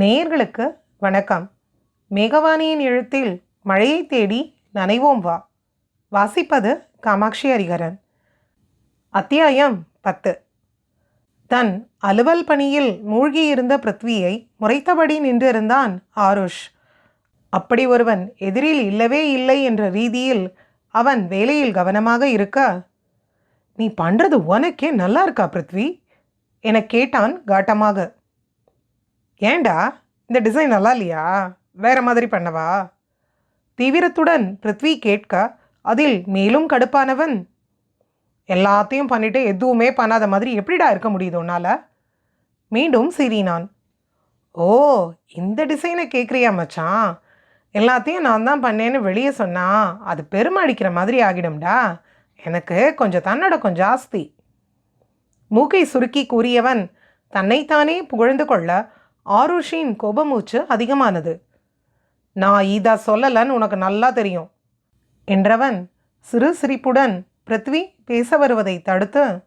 நேயர்களுக்கு வணக்கம். மேகவாணியின் எழுத்தில் மழையை தேடி நனைவோம் வா. வாசிப்பது காமாட்சி ஹரிகரன் அத்தியாயம் பத்து. தன் அலுவல் பணியில் மூழ்கியிருந்த பிருத்வியை முறைத்தபடி நின்றிருந்தான் ஆருஷ். அப்படி ஒருவன் எதிரில் இல்லவே இல்லை என்ற ரீதியில் அவன் வேலையில் கவனமாக இருக்க நீ பண்ணுறது உனக்கே நல்லா இருக்கா பிருத்வி? எனக் கேட்டான் காட்டமாக. ஏண்டா? இந்த டிசைன் நல்லா இல்லையா? வேற மாதிரி பண்ணவா? தீவிரத்துடன் பிருத்வி கேட்க அதில் மேலும் கடுப்பானவன்? எல்லாத்தையும் பண்ணிட்டு எதுவுமே பண்ணாத மாதிரி எப்படிடா இருக்க முடியுது உன்னால? மீண்டும் சிரினான். ஓ இந்த டிசைனை கேட்குறியா மச்சான்? எல்லாத்தையும் நான் தான் பண்ணேன்னு வெளியே சொன்னா அது பெருமை அடிக்கிற மாதிரி ஆகிடும்டா. எனக்கு கொஞ்சம் தன்னோட கொஞ்சம் ஜாஸ்தி மூக்கை சுருக்கி கூறியவன் தன்னைத்தானே புகழ்ந்து கொள்ள ஆருஷியின் கோபமூச்சு அதிகமானது. நான் இதா சொல்லலன்னு உனக்கு நல்லா தெரியும் என்றவன் சிறு சிரிப்புடன் பிருத்வி பேச வருவதை தடுத்து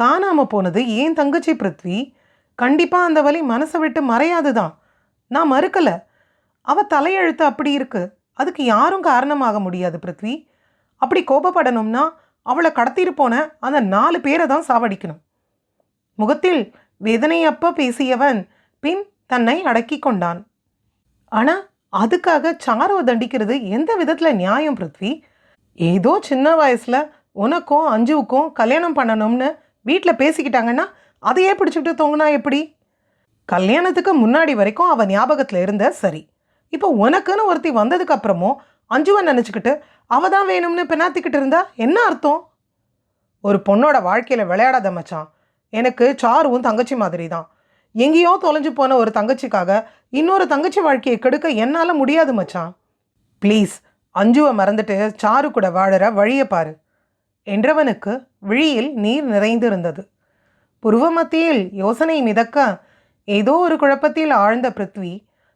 காணாம போனது ஏன் தங்கச்சி பிருத்வி? கண்டிப்பாக அந்த வலி மனசை விட்டு மறையாது தான் நான் மறுக்கலை. அவ தலையெழுத்து அப்படி இருக்கு. அதுக்கு யாரும் காரணமாக முடியாது பிருத்வி. அப்படி கோபப்படணும்னா அவளை கடத்திட்டு போன அந்த நாலு பேரை தான் சாவடிக்கணும். முகத்தில் வேதனையப்ப பேசியவன் பின் தன்னை அடக்கி கொண்டான். ஆனா அதுக்காக சாருவை தண்டிக்கிறது எந்த விதத்துல நியாயம் பிருத்வி? ஏதோ சின்ன வயசுல உனக்கும் அஞ்சுவுக்கும் கல்யாணம் பண்ணணும்னு வீட்டில் பேசிக்கிட்டாங்கன்னா அதையே பிடிச்சிட்டு தொங்கினா எப்படி? கல்யாணத்துக்கு முன்னாடி வரைக்கும் அவன் ஞாபகத்தில் இருந்த சரி. இப்போ உனக்குன்னு ஒருத்தி வந்ததுக்கு அப்புறமும் அஞ்சுவை நினச்சிக்கிட்டு அவ தான் வேணும்னு பின்னாத்திக்கிட்டு இருந்தா என்ன அர்த்தம்? ஒரு பொண்ணோட வாழ்க்கையில் விளையாடாத மச்சான். எனக்கு சாருவும் தங்கச்சி மாதிரி தான் எங்கேயோ தொலைஞ்சு போன ஒரு தங்கச்சிக்காக இன்னொரு தங்கச்சி வாழ்க்கையை கெடுக்க என்னால் முடியாது மச்சான். ப்ளீஸ் அஞ்சுவை மறந்துட்டு சாரு கூட வாழற வழியை பாரு. என்றவனுக்கு விழியில் நீர் நிறைந்திருந்தது. புருவ மத்தியில் யோசனை மிதக்க ஏதோ ஒரு குழப்பத்தில் ஆழ்ந்த பிருத்வி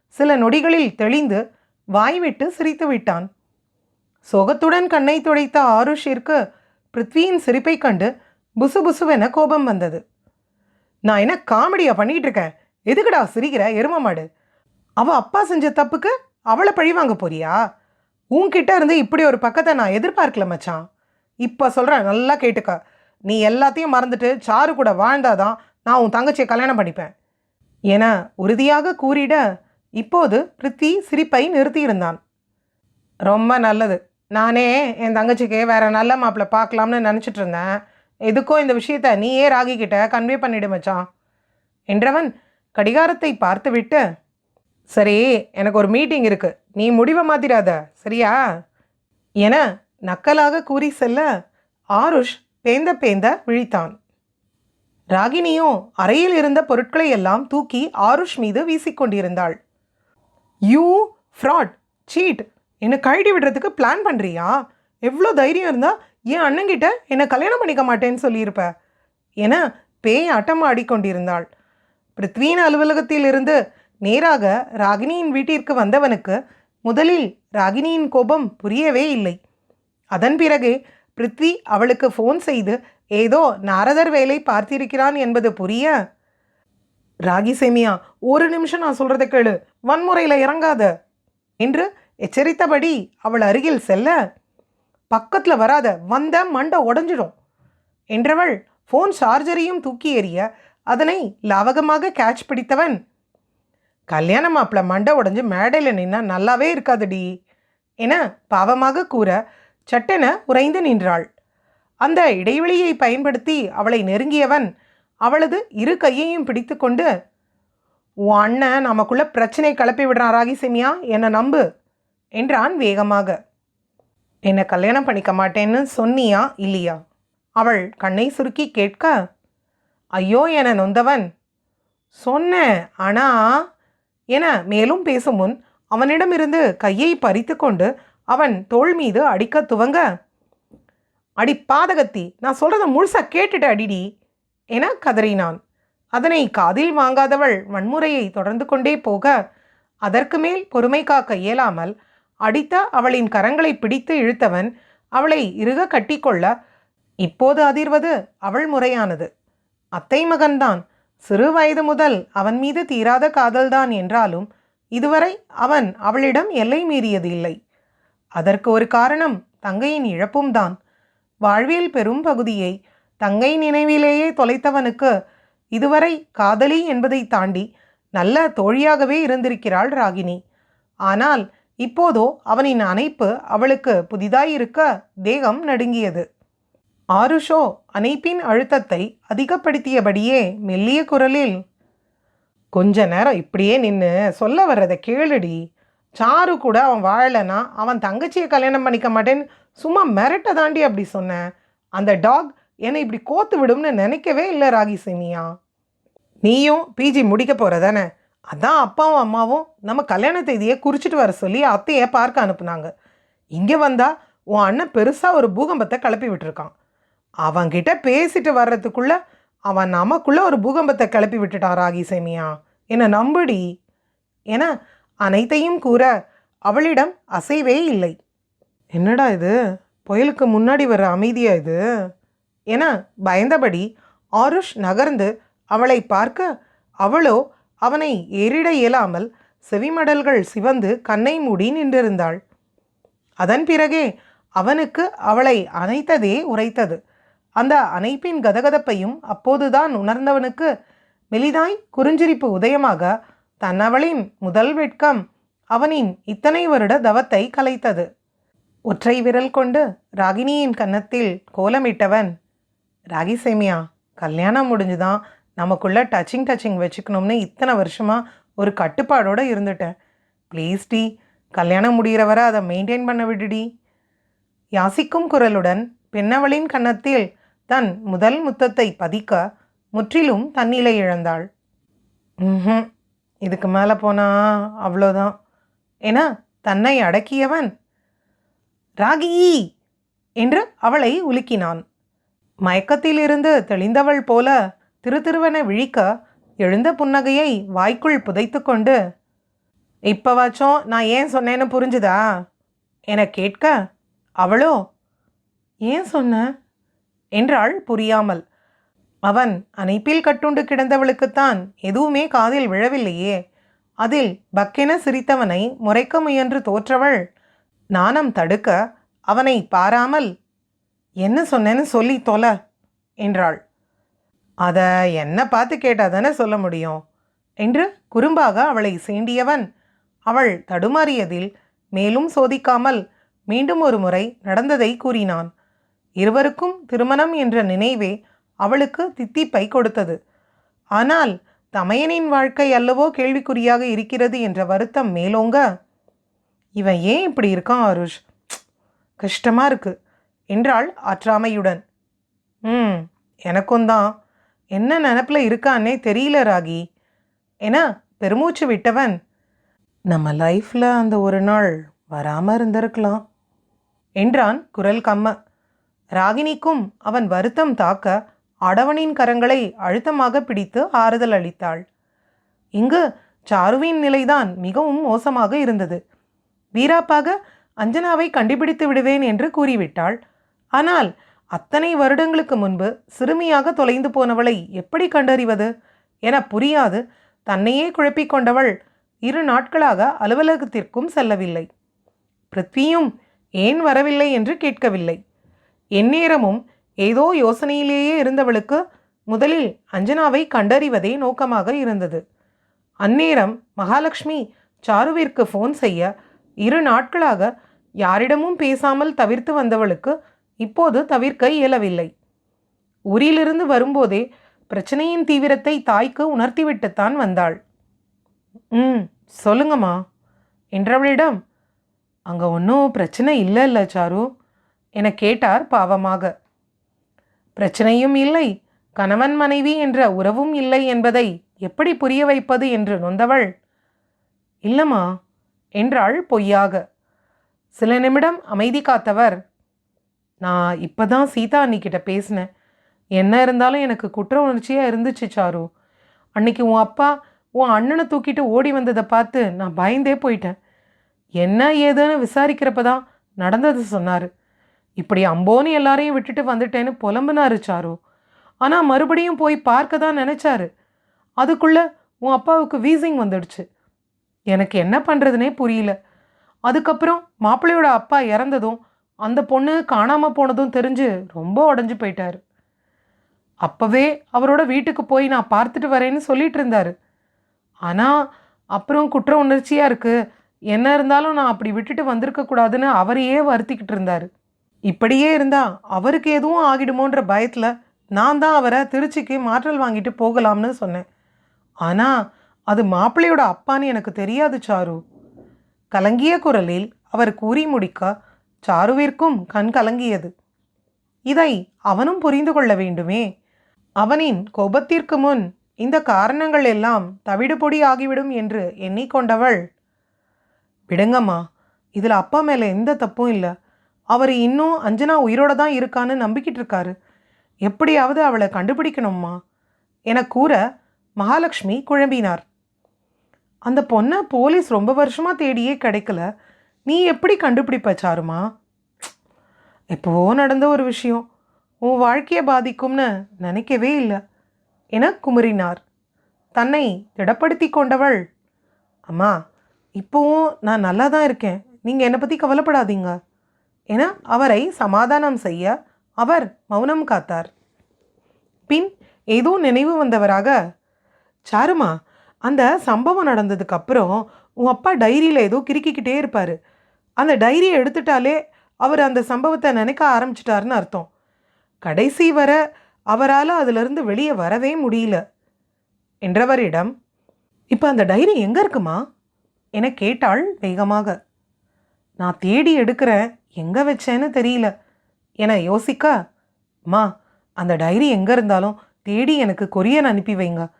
சில நொடிகளில் தெளிந்து வாய்விட்டு சிரித்து விட்டான். சோகத்துடன் கண்ணை துடைத்த ஆருஷிற்கு பிருத்வியின் சிரிப்பைக் கண்டு புசு புசுவென கோபம் வந்தது. நான் என்ன காமெடியாக பண்ணிகிட்டு இருக்கேன் எதுக்குடா சிரிக்கிற? எரும மாடு. அவள் அப்பா செஞ்ச தப்புக்கு அவளை பழி வாங்க போறியா? உன்கிட்ட இருந்து இப்படி ஒரு பக்கத்தை நான் எதிர்பார்க்கல மச்சான். இப்போ சொல்கிறேன் நல்லா கேட்டுக்க. நீ எல்லாத்தையும் மறந்துட்டு சாரு கூட வாழ்ந்தாதான் நான் உன் தங்கச்சியை கல்யாணம் பண்ணிப்பேன். என உறுதியாக கூறிட இப்போது பிருத்தி சிரிப்பை நிறுத்தியிருந்தான். ரொம்ப நல்லது. நானே என் தங்கச்சிக்கு வேற நல்ல மாப்பிள்ளை பார்க்கலாம்னு நினச்சிட்டு இருந்தேன். எதுக்கோ இந்த விஷயத்த நீயே ராகி கிட்ட கன்வே பண்ணிடு மச்சான். என்றவன் கடிகாரத்தை பார்த்துவிட்டு சரி எனக்கு ஒரு மீட்டிங் இருக்கு. நீ முடிவை மாத்திராத சரியா? என நக்கலாக கூறி செல்ல ஆருஷ் பேந்த பேந்த விழித்தான். ராகினியும் அறையில் இருந்த பொருட்களை எல்லாம் தூக்கி ஆருஷ் மீது வீசிக்கொண்டிருந்தாள் யூ ஃப்ராட் சீட் என்னை கழட்டி விடுறதுக்கு பிளான் பண்ணுறியா எவ்வளோ தைரியம் இருந்தால் என் அண்ணங்கிட்ட என்னை கல்யாணம் பண்ணிக்க மாட்டேன்னு சொல்லியிருப்ப? என பேய் ஆட்டம் ஆடிக்கொண்டிருந்தாள். பிருத்வியின் அலுவலகத்திலிருந்து நேராக ராகினியின் வீட்டிற்கு வந்தவனுக்கு முதலில் ராகினியின் கோபம் புரியவே இல்லை. அதன் பிறகு பிருத்வி அவளுக்கு ஃபோன் செய்து ஏதோ நாரதர் வேலை பார்த்திருக்கிறான் என்பது புரிய? ராகி சேமியா ஒரு நிமிஷம் நான் சொல்கிறத கேளு. வன்முறையில் இறங்காத. என்று எச்சரித்தபடி அவள் அருகில் செல்ல பக்கத்தில் வராத வந்த மண்டை உடஞ்சிடும். என்றவள் ஃபோன் சார்ஜரையும் தூக்கி எறிய அதனை லாவகமாக கேட்ச் பிடித்தவன். கல்யாண மாப்பிள்ள மண்டை உடஞ்சி மேடையில் நின்னா நல்லாவே இருக்காதுடி என பாவமாக கூற சட்டென உறைந்து நின்றாள். அந்த இடைவெளியை பயன்படுத்தி அவளை நெருங்கியவன் அவளது இரு கையையும் பிடித்துக்கொண்டு உன் அண்ணன் நமக்குள்ள பிரச்சனை கிளப்பி விடுறான் ராகிசேமியா? என்னை நம்பு என்றான் வேகமாக. என்னை கல்யாணம் பண்ணிக்க மாட்டேன்னு சொன்னியா இல்லையா? அவள் கண்ணை சுருக்கி கேட்க ஐயோ என நொந்தவன். சொன்னேன் ஆனா என மேலும் பேசும் முன் அவனிடமிருந்து கையை பறித்து கொண்டு அவன் தோள் மீது அடிக்க துவங்க அடி பாதகத்தி நான் சொல்கிறத முழுசாக கேட்டுட்டு அடிடி என கதறினான். அதனை காதில் வாங்காதவள் வன்முறையை தொடர்ந்து கொண்டே போக அதற்கு மேல் பொறுமை காக்க இயலாமல் அடித்த அவளின் கரங்களை பிடித்து இழுத்தவன் அவளை இறுக கட்டிக்கொள்ள இப்போது அதிர்வது அவள் முறையானது. அத்தை மகன்தான். சிறு வயது முதல் அவன் மீது தீராத காதல்தான் என்றாலும் இதுவரை அவன் அவளிடம் எல்லை மீறியது இல்லை. அதற்கு ஒரு காரணம் தங்கையின் இழப்பும் தான். வாழ்வியல் பெரும் பகுதியை தங்கை நினைவிலேயே தொலைத்தவனுக்கு இதுவரை காதலி என்பதை தாண்டி நல்ல தோழியாகவே இருந்திருக்கிறாள் ராகினி. ஆனால் இப்போதோ அவனின் அணைப்பு அவளுக்கு புதிதாயிருக்க தேகம் நடுங்கியது. ஆருஷோ அணைப்பின் அழுத்தத்தை அதிகப்படுத்தியபடியே மெல்லிய குரலில் கொஞ்ச நேரம் இப்படியே நின்று சொல்ல வர்றதை கேளுடி. சாரு கூட அவன் வாழலைன்னா அவன் தங்கச்சியை கல்யாணம் பண்ணிக்க மாட்டேன்னு சும்மா மிரட்ட தாண்டி அப்படி சொன்னேன் அந்த டாக் என்னை இப்படி கோத்து விடும்னு நினைக்கவே இல்லை ராகி சினியா நீயும் பிஜி முடிக்க போகிற தானே அதான் அப்பாவும் அம்மாவும் நம்ம கல்யாண தேதியை குறிச்சிட்டு வர சொல்லி அத்தையை பார்க்க அனுப்புனாங்க. இங்கே வந்தால் உன் அண்ணன் பெருசாக ஒரு பூகம்பத்தை கிளப்பி விட்டுருக்கான். அவன்கிட்ட பேசிட்டு வர்றதுக்குள்ள அவன் நமக்குள்ளே ஒரு பூகம்பத்தை கிளப்பி விட்டுட்டான் ராகி சேமியா. என்னை நம்புடி? என அனைத்தையும் கூற அவளிடம் அசைவே இல்லை. என்னடா இது? புயலுக்கு முன்னாடி வர அமைதியா இது? என பயந்தபடி ஆருஷ் நகர்ந்து அவளை பார்க்க அவளோ அவனை ஏறிட இயலாமல் செவிமடல்கள் சிவந்து கண்ணை மூடி நின்றிருந்தாள். அதன் பிறகே அவனுக்கு அவளை அணைத்ததே உரைத்தது. அந்த அணைப்பின் கதகதப்பையும் அப்போதுதான் உணர்ந்தவனுக்கு மெலிதாய் குறிஞ்சிரிப்பு உதயமாக தன்னவளின் முதல் வெட்கம் அவனின் இத்தனை வருட தவத்தை கலைத்தது. ஒற்றை விரல் கொண்டு ராகினியின் கன்னத்தில் கோலமிட்டவன் ராகி சேமியா கல்யாணம் முடிஞ்சுதான் நமக்குள்ளே டச்சிங் டச்சிங் வச்சுக்கணும்னு இத்தனை வருஷமாக ஒரு கட்டுப்பாடோடு இருந்துட்டேன். ப்ளீஸ் டி கல்யாணம் முடிகிற வரை அதை மெயின்டைன் பண்ண விடுடி. யாசிக்கும் குரலுடன் பெண்ணவளின் கன்னத்தில் தன் முதல் முத்தத்தை பதிக்க முற்றிலும் தன்னிலை இழந்தாள். ம் இதுக்கு மேலே போனா அவ்வளோதான். என தன்னை அடக்கியவன் ராகி என்று அவளை உலுக்கினான். மயக்கத்திலிருந்து தெளிந்தவள் போல திருதிருவென விழிக்க எழுந்த புன்னகையை வாய்க்குள் புதைத்து கொண்டு இப்போவாச்சும் நான் ஏன் சொன்னேன்னு புரிஞ்சுதா? என கேட்க அவளோ? ஏன் சொன்ன? என்றாள் புரியாமல். அவன் அணைப்பில் கட்டுண்டு கிடந்தவளுக்குத்தான் எதுவுமே காதில் விழவில்லையே. அதில் பக்கென சிரித்தவனை முறைக்க முயன்று தோற்றவள் நாணம் தடுக்க அவனை பாராமல் என்ன சொன்னேன்னு சொல்லி தொல என்றாள். அதை என்ன பார்த்து கேட்டால் தானே சொல்ல முடியும்? என்று குறும்பாக அவளை சீண்டியவன். அவள் தடுமாறியதில் மேலும் சோதிக்காமல் மீண்டும் ஒரு முறை நடந்ததை கூறினான். இருவருக்கும் திருமணம் என்ற நினைவே அவளுக்கு தித்திப்பை கொடுத்தது. ஆனால் தமையனின் வாழ்க்கை அல்லவோ கேள்விக்குறியாக இருக்கிறது என்ற வருத்தம் மேலோங்க? இவன் ஏன் இப்படி இருக்கான் அருஷ்? கஷ்டமாக இருக்கு என்றாள் ஆற்றாமையுடன். ம் எனக்கும் தான். என்ன நினப்பில் இருக்கான்னே தெரியல ராகி. ஏன்னா பெருமூச்சு விட்டவன் நம்ம லைஃப்பில் அந்த ஒரு நாள் வராமல் இருந்திருக்கலாம். என்றான் குரல் கம்ம. ராகினிக்கும் அவன் வருத்தம் தாக்க அடவனின் கரங்களை அழுத்தமாக பிடித்து ஆறுதல் அளித்தாள். இங்கு சாருவின் நிலைதான் மிகவும் மோசமாக இருந்தது. வீராப்பாக அஞ்சனாவை கண்டுபிடித்து விடுவேன் என்று கூறிவிட்டாள். ஆனால் அத்தனை வருடங்களுக்கு முன்பு சிறுமியாக தொலைந்து போனவளை எப்படி கண்டறிவது என புரியாது. தன்னையே குழப்பிக் கொண்டவள் இரு நாட்களாக அலுவலகத்திற்கும் செல்லவில்லை. பிருத்வியும் ஏன் வரவில்லை என்று கேட்கவில்லை. எந்நேரமும் ஏதோ யோசனையிலேயே இருந்தவளுக்கு முதலில் அஞ்சனாவை கண்டறிவதே நோக்கமாக இருந்தது. அந்நேரம் மகாலட்சுமி சாருவிற்கு ஃபோன் செய்ய இரு நாட்களாக யாரிடமும் பேசாமல் தவிர்த்து வந்தவளுக்கு இப்போது தவிர்க்க இயலவில்லை. ஊரிலிருந்து வரும்போதே பிரச்சனையின் தீவிரத்தை தாய்க்கு உணர்த்திவிட்டுத்தான் வந்தாள். ம் சொல்லுங்கம்மா. என்றவளிடம் அங்கே ஒன்றும் பிரச்சனை இல்லை இல்லை சாரு என கேட்டார் பாவமாக. பிரச்சனையும் இல்லை. கணவன் மனைவி என்ற உறவும் இல்லை என்பதை எப்படி புரிய வைப்பது என்று நொந்தவள் இல்லைம்மா என்றாள் பொய்யாக. சில நிமிடம் அமைதி காத்தவர் நான் இப்போ தான் சீதா அன்னிக்கிட்ட பேசினேன். என்ன இருந்தாலும் எனக்கு குற்ற உணர்ச்சியாக இருந்துச்சு சாரு. அன்னைக்கு உன் அப்பா உன் அண்ணனை தூக்கிட்டு ஓடி வந்ததை பார்த்து நான் பயந்தே போயிட்டேன். என்ன ஏதுன்னு விசாரிக்கிறப்ப தான் நடந்தது சொன்னார். இப்படி அம்போன்னு எல்லாரையும் விட்டுட்டு வந்துட்டேன்னு புலம்புனாரு சாரு. ஆனால் மறுபடியும் போய் பார்க்க தான் நினச்சாரு. அதுக்குள்ளே உன் அப்பாவுக்கு வீசிங் வந்துடுச்சு. எனக்கு என்ன பண்ணுறதுனே புரியல. அதுக்கப்புறம் மாப்பிள்ளையோட அப்பா இறந்ததும் அந்த பொண்ணு காணாமல் போனதும் தெரிஞ்சு ரொம்ப உடஞ்சு போயிட்டார். அப்போவே அவரோட வீட்டுக்கு போய் நான் பார்த்துட்டு வரேன்னு சொல்லிட்டு இருந்தார். ஆனால் அப்புறம் குற்ற உணர்ச்சியாக இருக்குது என்ன இருந்தாலும் நான் அப்படி விட்டுட்டு வந்திருக்கக்கூடாதுன்னு அவரையே வருத்திக்கிட்டு இருந்தார். இப்படியே இருந்தால் அவருக்கு எதுவும் ஆகிடுமோன்ற பயத்தில் நான் தான் அவரை திருச்சிக்கு மாற்றல் வாங்கிட்டு போகலாம்னு சொன்னேன். ஆனால் அது மாப்பிள்ளையோட அப்பான்னு எனக்கு தெரியாது சாரு. கலங்கிய குரலில் அவர் கூறி முடிக்க சாருவிற்கும் கண் கலங்கியது. இதை அவனும் புரிந்து கொள்ள வேண்டுமே. அவனின் கோபத்திற்கு முன் இந்த காரணங்கள் எல்லாம் தவிடுபொடி ஆகிவிடும் என்று எண்ணிக்கொண்டவள் விடுங்கம்மா இதில் அப்பா மேலே எந்த தப்பும் இல்லை. அவர் இன்னும் அஞ்சனா உயிரோட தான் இருக்கான்னு நம்பிக்கிட்டு இருக்காரு. எப்படியாவது அவளை கண்டுபிடிக்கணும்மா என கூற மகாலட்சுமி குழம்பினார். அந்த பொண்ணை போலீஸ் ரொம்ப வருஷமாக தேடியே கிடைக்கல. நீ எப்படி கண்டுபிடிப்ப சாருமா? எப்போவோ நடந்த ஒரு விஷயம். உன் வாழ்க்கையை பாதிக்கும்னு நினைக்கவே இல்லை. என குமுறினார். தன்னை திடப்படுத்தி கொண்டவள் அம்மா இப்போவும் நான் நல்லா தான் இருக்கேன். நீங்கள் என்னை பற்றி கவலைப்படாதீங்க என அவரை சமாதானம் செய்ய அவர் மௌனம் காத்தார். பின் ஏதோ நினைவு வந்தவராக சாருமா அந்த சம்பவம் நடந்ததுக்கப்புறம் உங்கள் உன் அப்பா டைரியில் ஏதோ கிறுக்கிக்கிட்டே இருப்பார். அந்த டைரியை எடுத்துட்டாலே அவர் அந்த சம்பவத்தை நினைக்க ஆரம்பிச்சிட்டாருன்னு அர்த்தம். கடைசி வர அவரால் அதிலிருந்து வெளியே வரவே முடியல. என்றவரிடம் இப்போ அந்த டைரி எங்கே இருக்குமா? என கேட்டாள் வேகமாக. நான் தேடி எடுக்கிறேன். எங்கே வச்சேன்னு தெரியல. என யோசிக்க மா அந்த டைரி எங்கே இருந்தாலும் தேடி எனக்கு கொரியன் அனுப்பி வைங்க.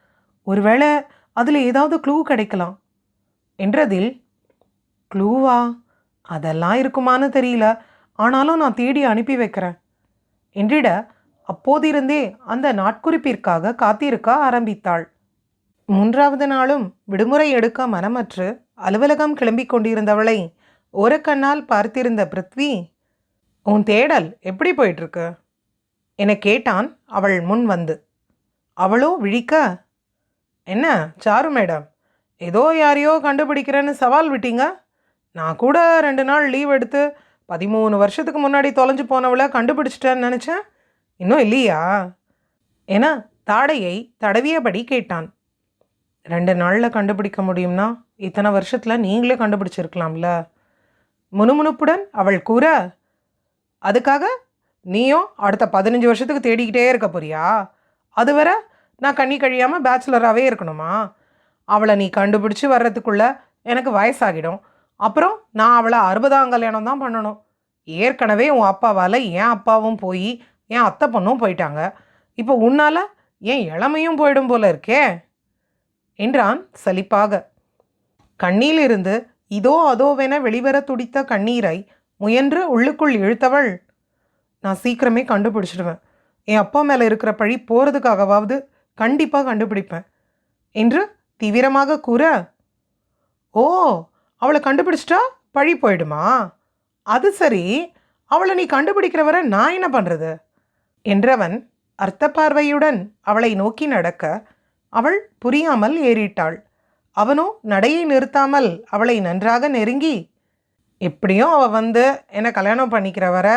ஒருவேளை அதில் ஏதாவது க்ளூ கிடைக்கலாம். என்றதில் க்ளூவா அதெல்லாம் இருக்குமான்னு தெரியல. ஆனாலும் நான் தேடி அனுப்பி வைக்கிறேன். என்றிட அப்போதிருந்தே அந்த நாட்குறிப்பிற்காக காத்திருக்க ஆரம்பித்தாள். மூன்றாவது நாளும் விடுமுறை எடுக்க மனமற்று அலுவலகம் கிளம்பிக் கொண்டிருந்தவளை ஒரு கண்ணால் பார்த்திருந்த பிருத்வி உன் தேடல் எப்படி போயிட்டுருக்கு? என கேட்டான் அவள் முன் வந்து. அவளோ விழிக்க? என்ன சாரு மேடம் ஏதோ யாரையோ கண்டுபிடிக்கிறேன்னு சவால் விட்டீங்க? நான் கூட ரெண்டு நாள் லீவ் எடுத்து பதிமூணு வருஷத்துக்கு முன்னாடி தொலைஞ்சு போனவளை கண்டுபிடிச்சிட்டேன்னு நினச்சேன். இன்னும் இல்லையா? என தாடையை தடவியபடி கேட்டான். ரெண்டு நாளில் கண்டுபிடிக்க முடியும்னா இத்தனை வருஷத்தில் நீங்களே கண்டுபிடிச்சிருக்கலாம்ல? முணுமுணுப்புடன் அவள் கூற அதுக்காக நீயும் அடுத்த பதினஞ்சு வருஷத்துக்கு தேடிக்கிட்டே இருக்க போறியா? அதுவரை நான் கண்ணி கழியாமல் பேச்சுலராகவே இருக்கணுமா? அவளை நீ கண்டுபிடிச்சி வர்றதுக்குள்ள எனக்கு வயசாகிடும். அப்புறம் நான் அவளை அறுபதாம் கல்யாணம் தான் பண்ணணும். ஏற்கனவே உன் அப்பாவால் என் அப்பாவும் போய் என் அத்தை பொண்ணும் போயிட்டாங்க. இப்போ உன்னால் என் இளமையும் போயிடும் போல இருக்கே. என்றான் சலிப்பாக. கண்ணிலிருந்து இதோ அதோவென வெளிவர துடித்த கண்ணீரை முயன்று உள்ளுக்குள் இழுத்தவள் நான் சீக்கிரமே கண்டுபிடிச்சிடுவேன். என் அப்பா மேலே இருக்கிற பழி போகிறதுக்காகவாவது கண்டிப்பாக கண்டுபிடிப்பேன் என்று தீவிரமாக கூற ஓ அவளை கண்டுபிடிச்சிட்டா பழி போயிடுமா? அது சரி அவளை நீ கண்டுபிடிக்கிற வரை நான் என்ன பண்ணுறது என்றவன் அர்த்த பார்வையுடன் அவளை நோக்கி நடக்க அவள் புரியாமல் ஏறிட்டாள். அவனோ நடையை நிறுத்தாமல் அவளை நன்றாக நெருங்கி எப்படியும் அவள் வந்து என்னை கல்யாணம் பண்ணிக்கிற வர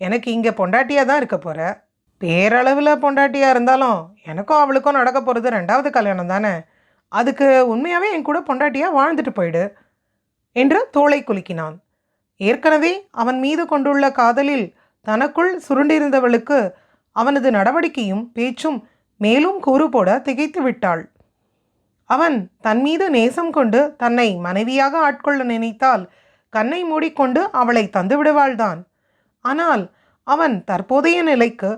எனக்கு இங்கே பொண்டாட்டியாக தான் இருக்க போகிற பேரளவில் பொண்டாட்டியாக இருந்தாலும் எனக்கும் அவளுக்கும் நடக்க போகிறது ரெண்டாவது கல்யாணம் தானே. அதுக்கு உண்மையாகவே என் கூட பொண்டாட்டியாக வாழ்ந்துட்டு போயிடு என்று தோளை குலுக்கினான். ஏற்கனவே அவன் மீது கொண்டுள்ள காதலில் தனக்குள் சுருண்டிருந்தவளுக்கு அவனது நடவடிக்கையும் பேச்சும் மேலும் கூறு போட திகைத்து விட்டாள். அவன் தன் மீது நேசம் கொண்டு தன்னை மனைவியாக ஆட்கொள்ள நினைத்தால் கண்ணை மூடிக்கொண்டு அவளை தந்துவிடுவாள்தான் ஆனால் அவன் தற்போதைய நிலைக்கு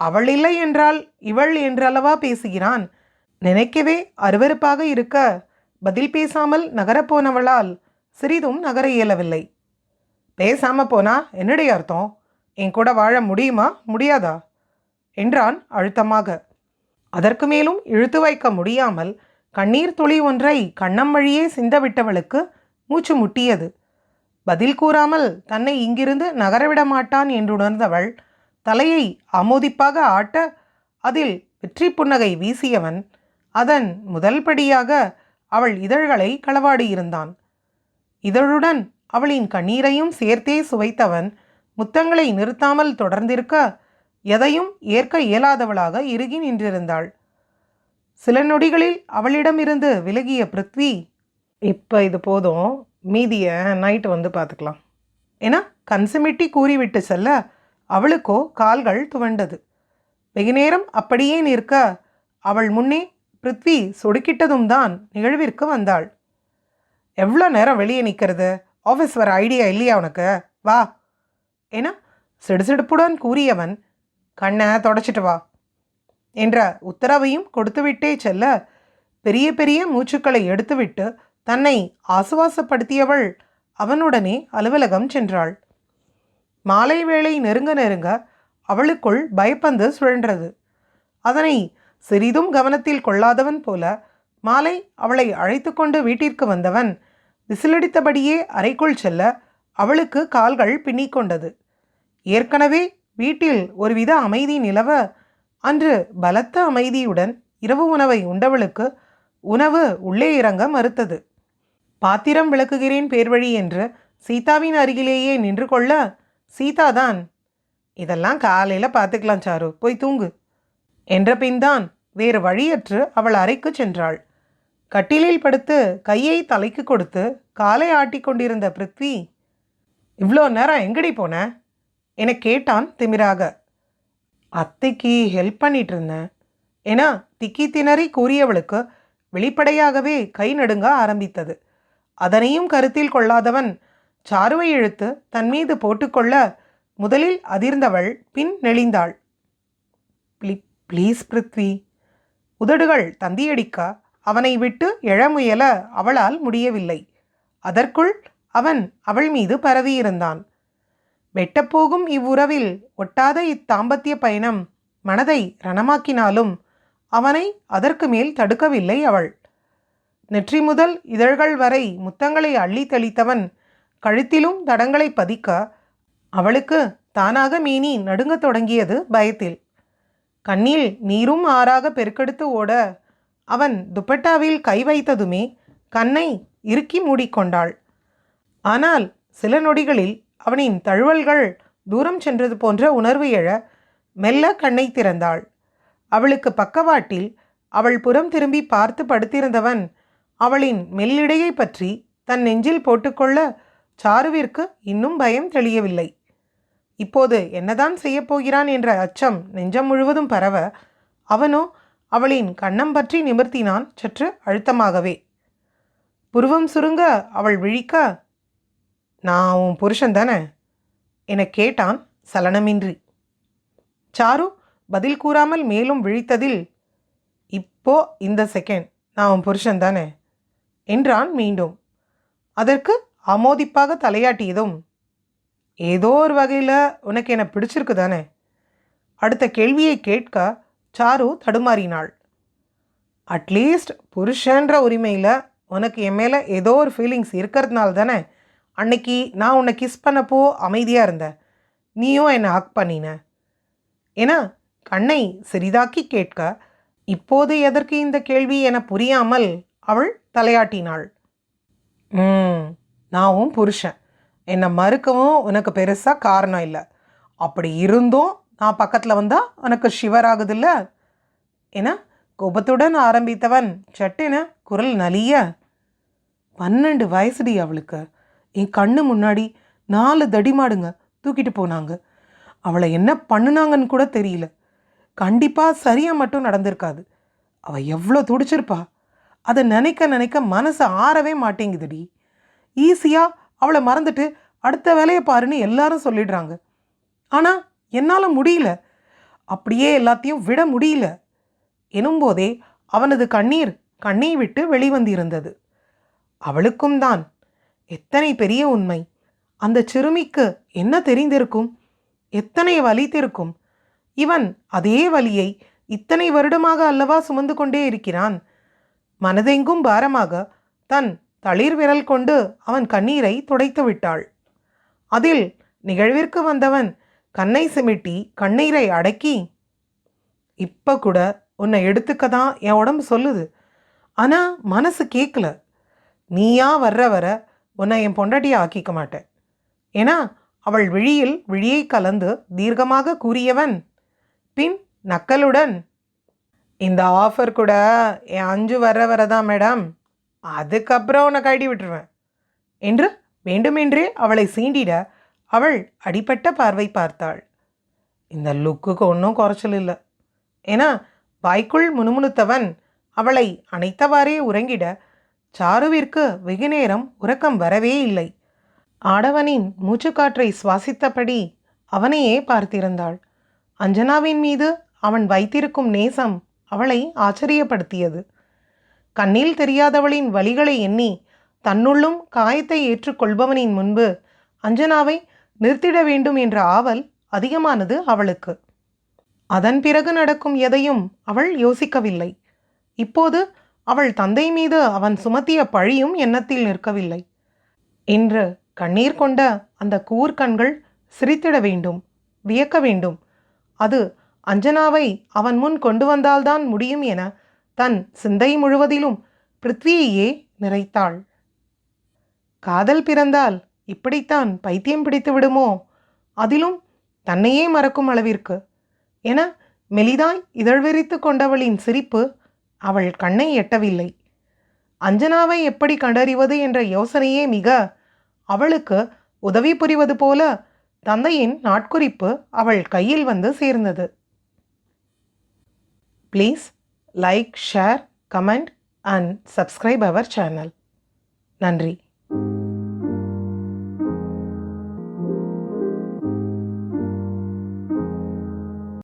அவள் இல்லை என்றால் இவள் என்றளவா பேசுகிறான்? நினைக்கவே அருவருப்பாக இருக்க பதில் பேசாமல் நகரப்போனவளால் சிறிதும் நகர இயலவில்லை. பேசாம போனா என்னுடைய அர்த்தம்? என் கூட வாழ முடியுமா? முடியாதா? என்றான் அழுத்தமாக. அதற்கு மேலும் இழுத்து வைக்க முடியாமல் கண்ணீர் துளி ஒன்றை கண்ணம் வழியே சிந்தவிட்டவளுக்கு மூச்சு முட்டியது. பதில் கூறாமல் தன்னை இங்கிருந்து நகரவிட மாட்டான் என்றுணர்ந்தவள் தலையை ஆமோதிப்பாக ஆட்ட அதில் வெற்றி புன்னகை வீசியவன் அதன் முதல் படியாக அவள் இதழ்களை களவாடியிருந்தான். இதழுடன் அவளின் கண்ணீரையும் சேர்த்தே சுவைத்தவன் முத்தங்களை நிறுத்தாமல் தொடர்ந்திருக்க எதையும் ஏற்க இயலாதவளாக இறுகி நின்றிருந்தாள். சில நொடிகளில் அவளிடமிருந்து விலகிய பிருத்வி இப்போ இது போதும் மீதியை நைட்டு வந்து பார்த்துக்கலாம் என கன்சுமிட்டி கூறிவிட்டு செல்ல அவளுக்கோ கால்கள் துவண்டது. வெகுநேரம் அப்படியே நிற்க அவள் முன்னே பிருத்வி சொடுக்கிட்டதும் தான் நிகழ்விற்கு வந்தாள். எவ்வளோ நேரம் வெளியே நிற்கிறது? ஆஃபீஸ் வர ஐடியா இல்லையா உனக்கு? வா. என சிடுசிடுப்புடன் கூறியவன் கண்ணை தொடச்சிட்டு வா. என்ற உத்தரவையும் கொடுத்துவிட்டே செல்ல பெரிய பெரிய மூச்சுக்களை எடுத்துவிட்டு தன்னை ஆசுவாசப்படுத்தியவள் அவனுடனே அலுவலகம் சென்றாள். மாலை வேளை நெருங்க நெருங்க அவளுக்குள் பயப்பந்து சுழன்றது. அதனை சிறிதும் கவனத்தில் கொள்ளாதவன் போல மாலை அவளை அழைத்து கொண்டு வீட்டிற்கு வந்தவன். விசிலடித்தபடியே அறைக்குள் செல்ல அவளுக்கு கால்கள் பின்னிக்கொண்டது. ஏற்கனவே வீட்டில் ஒருவித அமைதி நிலவ அன்று பலத்த அமைதியுடன் இரவு உணவை உண்டவளுக்கு உணவு உள்ளே இறங்க மறுத்தது. பாத்திரம் விளக்குகிறேன் பேர்வழி என்று சீதாவின் அருகிலேயே நின்று கொள்ள சீதாதான் இதெல்லாம் காலையில் பார்த்துக்கலாம் சாரு போய் தூங்கு என்ற பின்தான் வேறு வழியற்று அவள் அறைக்கு சென்றாள். கட்டிலில் படுத்து கையை தலைக்கு கொடுத்து காலை ஆட்டி கொண்டிருந்த பிருத்வி இவ்வளோ நேரம் எங்கடி போன? என கேட்டான் திமிராக. அத்தைக்கு ஹெல்ப் பண்ணிட்டு இருந்தேன். ஏன்னா திக்கி திணறி கூறியவளுக்கு வெளிப்படையாகவே கை நடுங்க ஆரம்பித்தது. அதனையும் கருத்தில் கொள்ளாதவன் சாருவை இழுத்து தன் மீது போட்டுக்கொள்ள முதலில் அதிர்ந்தவள் பின் நெளிந்தாள். ப்ளீ ப்ளீஸ் பிருத்வி உதடுகள் தந்தியடிக்க அவனை விட்டு எழ முயல அவளால் முடியவில்லை. அதற்குள் அவன் அவள் மீது பரவியிருந்தான். வெட்டப்போகும் இவ்வுறவில் ஒட்டாத இத்தாம்பத்திய பயணம் மனதை ரணமாக்கினாலும் அவனை அதற்கு மேல் தடுக்கவில்லை அவள். நெற்றி முதல் இதழ்கள் வரை முத்தங்களை அள்ளி தெளித்தவன் கழுத்திலும் தடங்களை பதிக்க அவளுக்கு தானாக மீனி நடுங்கத் தொடங்கியது பயத்தில். கண்ணில் நீரும் ஆறாக பெருக்கெடுத்து ஓட அவன் துப்பட்டாவில் கை வைத்ததுமே கண்ணை இறுக்கி மூடிக்கொண்டாள். ஆனால் சில நொடிகளில் அவனின் தழுவல்கள் தூரம் சென்றது போன்ற உணர்வு எழ மெல்ல கண்ணை திறந்தாள். அவளுக்கு பக்கவாட்டில் அவள் புறம் திரும்பி பார்த்து படுத்திருந்தவன் அவளின் மெல்லிடையை பற்றி தன் நெஞ்சில் போட்டுக்கொள்ள சாருவிற்கு இன்னும் பயம் தெளியவில்லை. இப்போது என்னதான் செய்யப்போகிறான் என்ற அச்சம் நெஞ்சம் முழுவதும் பரவ அவனோ அவளின் கண்ணம் பற்றி நிமிர்த்தினான் சற்று அழுத்தமாகவே. புருவம் சுருங்க அவள் விழிக்க நான் உன் புருஷன் தானே? என கேட்டான் சலனமின்றி. சாரு பதில் கூறாமல் மேலும் விழித்ததில் இப்போ இந்த செகண்ட் நான் உன் புருஷன் தானே? என்றான் மீண்டும். அதற்கு ஆமோதிப்பாக தலையாட்டியதும் ஏதோ ஒரு வகையில் உனக்கு என்னை பிடிச்சிருக்கு தானே? அடுத்த கேள்வியை கேட்க சாரு தடுமாறினாள். அட்லீஸ்ட் புருஷன்ற உரிமையில் உனக்கு என் மேலே ஏதோ ஒரு ஃபீலிங்ஸ் இருக்கிறதுனால தானே? அன்னைக்கு நான் உன்னை கிஸ் பண்ணப்போ அமைதியாக இருந்தேன் நீயும் என்னை ஹக் பண்ணின. ஏன்னா கண்ணை சிறிதாக்கி கேட்க இப்போது எதற்கு இந்த கேள்வி என புரியாமல் அவள் தலையாட்டினாள். ம் நான் உன் புருஷன். என்னை மறுக்கவும் உனக்கு பெருசாக காரணம் இல்லை. அப்படி இருந்தும் நான் பக்கத்தில் வந்தால் உனக்கு ஷிவர் ஆகுதில்ல ஏன்னா கோபத்துடன் ஆரம்பித்தவன் சட்டென குரல் நலிய. பன்னெண்டு வயசுடி அவளுக்கு. என் கண்ணு முன்னாடி நாலு தடிமாடுங்க தூக்கிட்டு போனாங்க. அவளை என்ன பண்ணுனாங்கன்னு கூட தெரியல. கண்டிப்பாக சரியாக மட்டும் நடந்திருக்காது. அவள் எவ்வளோ துடிச்சிருப்பா. அதை நினைக்க நினைக்க மனசு ஆறவே மாட்டேங்குதுடி. ஈஸியாக அவளை மறந்துட்டு அடுத்த வேலையை பாருன்னு எல்லாரும் சொல்லிடுறாங்க. ஆனால் என்னால் முடியல. அப்படியே எல்லாத்தையும் விட முடியல. எனும்போதே அவனது கண்ணீர் கண்ணை விட்டு வெளிவந்திருந்தது. அவளுக்கும் தான். எத்தனை பெரிய உண்மை. அந்த சிறுமிக்கு என்ன தெரிந்திருக்கும்? எத்தனை வலித்திருக்கும் இவன் அதே வலியை இத்தனை வருடமாக அல்லவா சுமந்து கொண்டே இருக்கிறான். மனதெங்கும் பாரமாக தன் தளிர் விரல் கொண்டு அவன் கண்ணீரை துடைத்து விட்டாள். அதில் நிகழ்விற்கு வந்தவன் கண்ணை சிமிட்டி கண்ணீரை அடக்கி இப்போ கூட உன்னை எடுத்துக்க தான் என் உடம்பு சொல்லுது. ஆனால் மனசு கேட்கல நீயா வர்ற வர உன்னை என் பொண்டாட்டியை ஆக்கிக்க மாட்டேன். ஏன்னா அவள் விழியில் விழியை கலந்து தீர்க்கமாக கூறியவன் பின் நக்கலுடன் இந்த ஆஃபர் கூட என் அஞ்சு வர வர தான் மேடம் அதுக்கப்புறம் உன்னை கைடி விட்டுருவேன். என்று வேண்டுமென்றே அவளை சீண்டிட அவள் அடிபட்ட பார்வை பார்த்தாள். இந்த லுக்குக்கு ஒன்றும் குறைச்சல் இல்லை. ஏன்னா வாய்க்குள் முணுமுணுத்தவன் அவளை அணைத்தவாறே உறங்கிட சாருவிற்கு வெகு நேரம் உறக்கம் வரவே இல்லை. ஆடவனின் மூச்சுக்காற்றை சுவாசித்தபடி அவனையே பார்த்திருந்தாள். அஞ்சனாவின் மீது அவன் வைத்திருக்கும் நேசம் அவளை ஆச்சரியப்படுத்தியது. கண்ணில் தெரியாதவளின் வழிகளை எண்ணி தன்னுள்ளும் காயத்தை ஏற்றுக்கொள்பவனின் முன்பு அஞ்சனாவை நிறுத்திட வேண்டும் என்ற ஆவல் அதிகமானது அவளுக்கு. அதன் பிறகு நடக்கும் எதையும் அவள் யோசிக்கவில்லை. இப்போது அவள் தந்தை மீது அவன் சுமத்திய பழியும் எண்ணத்தில் நிற்கவில்லை. இன்று கண்ணீர் கொண்ட அந்த கூர்கண்கள் சிரித்திட வேண்டும் வியக்க வேண்டும். அது அஞ்சனாவை அவன் முன் கொண்டு வந்தால்தான் முடியும் என தன் சிந்தை முழுவதிலும் பிருத்வியையே நிறைத்தாள். காதல் பிறந்தால் இப்படித்தான் பைத்தியம் பிடித்து விடுமோ? அதிலும் தன்னையே மறக்கும் அளவிற்கு. என மெலிதாய் இதழ்விரித்து கொண்டவளின் சிரிப்பு அவள் கண்ணை எட்டவில்லை. அஞ்சனாவை எப்படி கண்டறிவது என்ற யோசனையே மிக அவளுக்கு உதவி புரிவது போல தந்தையின் நாட்குறிப்பு அவள் கையில் வந்து சேர்ந்தது. Please like share comment and subscribe our channel நன்றி.